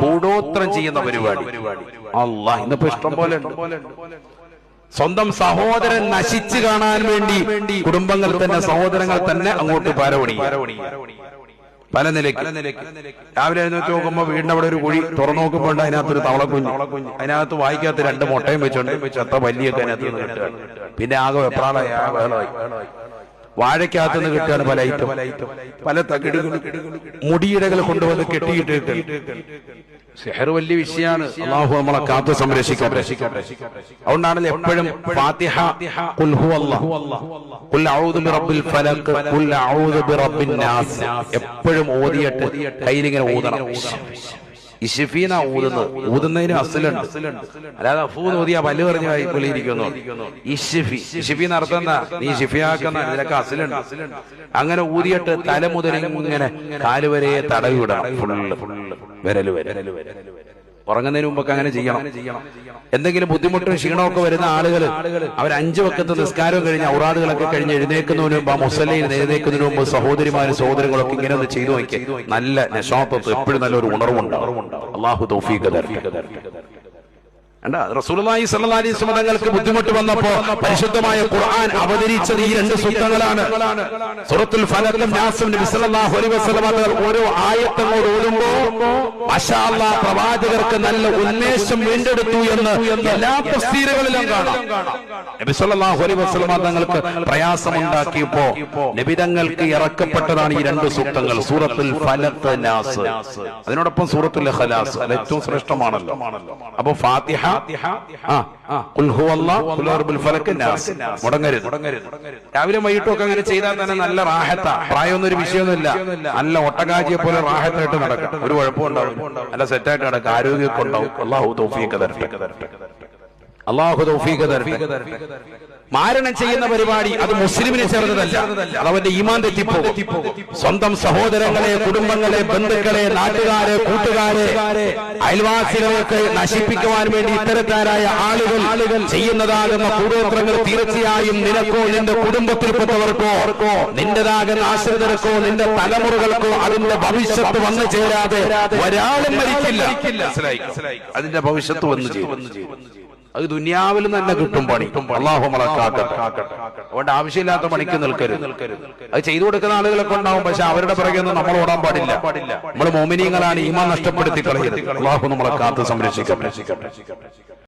കൂടോത്രം ചെയ്യുന്ന പരിപാടി. അല്ല ഇന്നിപ്പോ ഇഷ്ടം പോലെ സ്വന്തം സഹോദരൻ നശിച്ചു കാണാൻ വേണ്ടി കുടുംബങ്ങൾ തന്നെ സഹോദരങ്ങൾ തന്നെ അങ്ങോട്ട് പരവണി പല നിലയ്ക്ക്. രാവിലെ എഴുന്നേറ്റ് നോക്കുമ്പോ വീടിന്റെ അവിടെ ഒരു കുഴി തുറന്നു നോക്കുമ്പോ ഒരു അതിനകത്തൊരു തവളക്കുഞ്ഞ്. അതിനകത്ത് വായിക്കാത്ത രണ്ട് മുട്ടയും വെച്ചോണ്ട് ചത്ത വലിയൊക്കെ അതിനകത്ത് പിന്നെ ആകെ വെപ്രാളായി വാഴയ്ക്കകത്ത് നിന്ന് കിട്ടുകയാണ് പല ഐറ്റം പല തകിടുകൾ മുടിയിടകൾ കൊണ്ടുവന്ന് കെട്ടിയിട്ടിട്ട്. സെഹർ വലിയ വിഷയമാണ്. അള്ളാഹു നമ്മളെ കാത്തു സംരക്ഷിക്കട്ടെ അതുകൊണ്ടാണല്ലോ എപ്പോഴും ഫാത്തിഹ ബിറബ്ബിൻ നാസ്. എപ്പോഴും ഓതിയിട്ട് കയ്യിലിങ്ങനെ ഊതണം. ഇഷിഫീന ഊതുന്നത്. ഊതുന്നതിന് അസലുണ്ട്. അല്ലാതെ അഫൂ ഊതിയ പല്ല് പറഞ്ഞു പുലിയിരിക്കുന്നു ഇഷിഫി ഇഷിഫി നടത്തുന്ന നീ ഷിഫിയാക്കുന്ന ഇതിലൊക്കെ അസലുണ്ട്. അങ്ങനെ ഊതിയിട്ട് തല മുതൽ ഇങ്ങനെ കാലുവരെ തടവിടണം. വിടണം ഫുള്ള് ഫുള്ള് വിരൽ വരെ. ഉറങ്ങുന്നതിന് മുമ്പൊക്കെ അങ്ങനെ ചെയ്യണം. എന്തെങ്കിലും ബുദ്ധിമുട്ടും ക്ഷീണമൊക്കെ വരുന്ന ആളുകൾ അവർ അഞ്ചു വക്കത്ത് നിസ്കാരവും കഴിഞ്ഞ് ഔറാദുകളൊക്കെ കഴിഞ്ഞ് എഴുന്നേക്കുന്നതിന് മുമ്പ് ആ മുസല്ലയിൽ എഴുന്നേക്കുന്നതിന് മുമ്പ് സഹോദരിമാരും സഹോദരങ്ങളൊക്കെ ഇങ്ങനെ ഒന്ന് ചെയ്തു നോക്കി നല്ല ഷോപ്പ് എപ്പോഴും നല്ലൊരു ഉണർവുണ്ട് അള്ളാഹു തൗഫീഖ് തരട്ടെ റസൂലുള്ളാഹി സ്വല്ലല്ലാഹി അലൈഹി വസല്ലം തങ്ങൾക്ക് ബുദ്ധിമുട്ട് വന്നപ്പോ പരിശുദ്ധമായ ഖുർആൻ അവതരിച്ചത് ഈ രണ്ട് സൂക്തങ്ങളാണ് സൂറത്തുൽ ഫലത്തിലും നാസും നബി സല്ലല്ലാഹു അലൈഹി വസല്ലം ഓരോ ആയത്തങ്ങൾ ഓടുമ്പോ മാഷാ അല്ലാഹ് പ്രവാചകർക്ക് നല്ല ഉന്മേഷം വീണ്ടെടുത്തു എന്ന് എല്ലാ തഫ്സീറുകളിലും കാണാം. നബി അലൈ തങ്ങൾക്ക് പ്രയാസമുണ്ടാക്കിയപ്പോ നബി തങ്ങൾക്ക് ഇറക്കപ്പെട്ടതാണ് ഈ രണ്ട് സൂക്തങ്ങൾ സൂറത്തുൽ ഫലഖ് നാസ്. അതിനോടൊപ്പം സൂറത്തുൽ അത് ഏറ്റവും ശ്രേഷ്ഠമാണല്ലോ. അപ്പൊ ഫാത്തിഹ മുടങ്ങരുത്. രാവിലെ വൈകിട്ടൊക്കെ അങ്ങനെ ചെയ്താൽ തന്നെ നല്ല റാഹത്ത. പ്രായമൊന്നും ഒരു വിഷയമൊന്നുമില്ല. നല്ല ഒട്ടകാജിയെ പോലെ റാഹത്തായിട്ട് നടക്കാം. ഒരു കുഴപ്പമുണ്ടാവും നല്ല സെറ്റായിട്ട് നടക്കാം. ആരോഗ്യമൊക്കെ ഉണ്ടാവും അള്ളാഹു തൗഫീഖ് തരട്ടെ. അള്ളാഹു തൗഫീഖ് തരട്ടെ. മാരണം ചെയ്യുന്ന പരിപാടി അത് മുസ്ലിമിനെ ചേർന്നതല്ല. അത് അവന്റെ ഈമാൻ തെറ്റിപ്പോ സ്വന്തം സഹോദരങ്ങളെ കുടുംബങ്ങളെ ബന്ധുക്കളെ നാട്ടുകാരെ കൂട്ടുകാരെ അയൽവാസികളൊക്കെ നശിപ്പിക്കുവാൻ വേണ്ടി ഇത്തരക്കാരായ ആളുകൾ ആളുകൾ ചെയ്യുന്നതാകുന്ന കൂടോത്രങ്ങൾ തീർച്ചയായും നിനക്കോ നിന്റെ കുടുംബത്തിൽപ്പെട്ടവർക്കോ നിന്റേതാകുന്ന ആശ്രിതർക്കോ നിന്റെ തലമുറകൾക്കോ അതിന്റെ ഭവിഷ്യത്ത് വന്നു ചേരാതെ ഒരാളും മരിക്കില്ല. അതിന്റെ ഭവിഷ്യത്ത് വന്നു ചേരും. അത് ദുനിയാവിൽ തന്നെ കിട്ടും പണി. അള്ളാഹു അതുകൊണ്ട് ആവശ്യമില്ലാത്ത പണിക്ക് നിൽക്കരുത്. അത് ചെയ്തു കൊടുക്കുന്ന ആളുകളൊക്കെ ഉണ്ടാവും പക്ഷെ അവരുടെ പുറകെ ഒന്നും നമ്മൾ ഓടാൻ പാടില്ല. നമ്മൾ മോമിനിയങ്ങളാണ് ഈമാൻ നഷ്ടപ്പെടുത്തി കളയരുത് അള്ളാഹു നമ്മളെ കാത്ത് സംരക്ഷിക്കട്ടെ.